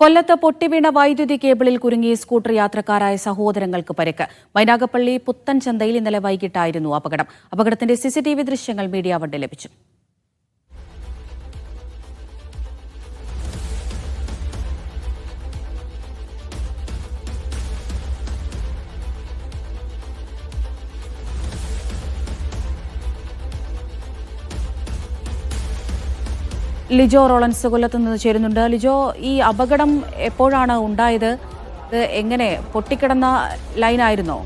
കൊല്ലത്ത് പൊട്ടിവീണ വൈദ്യുതി കേബിളിൽ കുരുങ്ങി സ്കൂട്ടർ യാത്രക്കാരായ സഹോദരങ്ങൾക്ക് പരിക്ക്. മൈനാഗപ്പള്ളി പുത്തൻചന്തയിൽ ഇന്നലെ വൈകിട്ടായിരുന്നു അപകടം. അപകടത്തിന്റെ സിസിടിവി ദൃശ്യങ്ങൾ മീഡിയ വണ്ട് ലഭിച്ചു. ലിജോ റോളൻസ് കൊല്ലത്ത് നിന്ന് ചേരുന്നുണ്ട്. ലിജോ ഈ അപകടം എപ്പോഴാണ് ഉണ്ടായത്? എങ്ങനെ പൊട്ടിക്കിടന്ന ലൈനായിരുന്നോ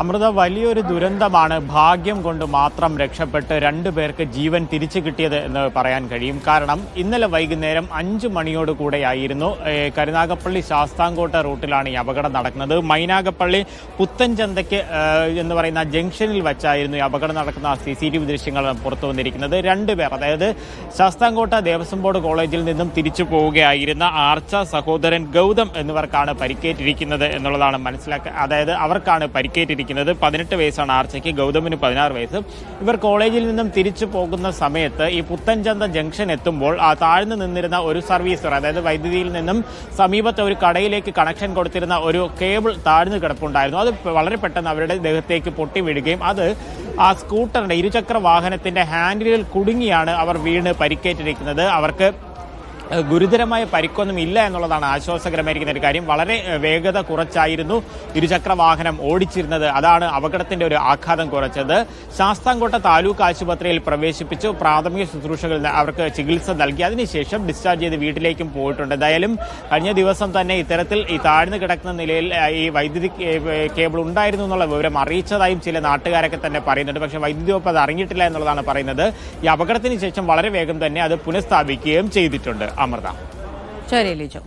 അമൃത വലിയൊരു ദുരന്തമാണ് ഭാഗ്യം കൊണ്ട് മാത്രം രക്ഷപ്പെട്ട് രണ്ടു പേർക്ക് ജീവൻ തിരിച്ചു കിട്ടിയത് എന്ന് പറയാൻ കഴിയും. കാരണം ഇന്നലെ വൈകുന്നേരം അഞ്ചു മണിയോട് കൂടെയായിരുന്നു കരുനാഗപ്പള്ളി ശാസ്താംകോട്ട റൂട്ടിലാണ് ഈ അപകടം നടക്കുന്നത്. മൈനാഗപ്പള്ളി പുത്തൻചന്തയ്ക്ക് എന്ന് പറയുന്ന ജംഗ്ഷനിൽ വെച്ചായിരുന്നു ഈ അപകടം നടക്കുന്ന സി സി ടി വി ദൃശ്യങ്ങൾ പുറത്തു വന്നിരിക്കുന്നത്. രണ്ടുപേർ അതായത് ശാസ്താംകോട്ട ദേവസ്വം ബോർഡ് കോളേജിൽ നിന്നും തിരിച്ചു പോവുകയായിരുന്ന ആർച്ച സഹോദരൻ ഗൗതം എന്നിവർക്കാണ് പരിക്കേറ്റിരിക്കുന്നത് എന്നുള്ളതാണ് മനസ്സിലാക്കുക അതായത് അവർക്കാണ് പരിക്കേറ്റിരിക്കുന്നത്. പതിനെട്ട് വയസ്സാണ് ആർച്ചയ്ക്ക് ഗൗതമിന് പതിനാറ് വയസ്സ്. ഇവർ കോളേജിൽ നിന്നും തിരിച്ചു പോകുന്ന സമയത്ത് ഈ പുത്തൻചന്ത ജംഗ്ഷൻ എത്തുമ്പോൾ ആ താഴ്ന്നു നിന്നിരുന്ന ഒരു സർവീസർ അതായത് വൈദ്യുതിയിൽ നിന്നും സമീപത്തെ ഒരു കടയിലേക്ക് കണക്ഷൻ കൊടുത്തിരുന്ന ഒരു കേബിൾ താഴ്ന്നു കിടപ്പുണ്ടായിരുന്നു. അത് വളരെ പെട്ടെന്ന് അവരുടെ ദേഹത്തേക്ക് പൊട്ടി വീഴുകയും അത് ആ സ്കൂട്ടറിന്റെ ഇരുചക്ര വാഹനത്തിന്റെ ഹാൻഡിലിൽ കുടുങ്ങിയാണ് അവർ വീണ് പരിക്കേറ്റിരിക്കുന്നത്. അവർക്ക് ഗുരുതരമായ പരിക്കൊന്നും ഇല്ല എന്നുള്ളതാണ് ആശ്വാസകരമായിരിക്കുന്ന ഒരു കാര്യം. വളരെ വേഗത കുറച്ചായിരുന്നു ഇരുചക്ര വാഹനം ഓടിച്ചിരുന്നത്. അതാണ് അപകടത്തിന്റെ ഒരു ആഘാതം കുറച്ചത്. ശാസ്താംകോട്ട താലൂക്ക് ആശുപത്രിയിൽ പ്രവേശിപ്പിച്ചു. പ്രാഥമിക ശുശ്രൂഷകൾ അവർക്ക് ചികിത്സ നൽകി. അതിനുശേഷം ഡിസ്ചാർജ് ചെയ്ത് വീട്ടിലേക്കും പോയിട്ടുണ്ട്. എന്തായാലും കഴിഞ്ഞ ദിവസം തന്നെ ഇത്തരത്തിൽ ഈ താഴ്ന്നു കിടക്കുന്ന നിലയിൽ ഈ വൈദ്യുതി കേബിൾ ഉണ്ടായിരുന്നു എന്നുള്ള വിവരം അറിയിച്ചതായും ചില നാട്ടുകാരൊക്കെ തന്നെ പറയുന്നുണ്ട്. പക്ഷേ വൈദ്യുതി വകുപ്പ് അത് അറിഞ്ഞിട്ടില്ല എന്നുള്ളതാണ് പറയുന്നത്. ഈ അപകടത്തിന് ശേഷം വളരെ വേഗം തന്നെ അത് പുനഃസ്ഥാപിക്കുകയും ചെയ്തിട്ടുണ്ട്. അമൃത ശരി ലിജോ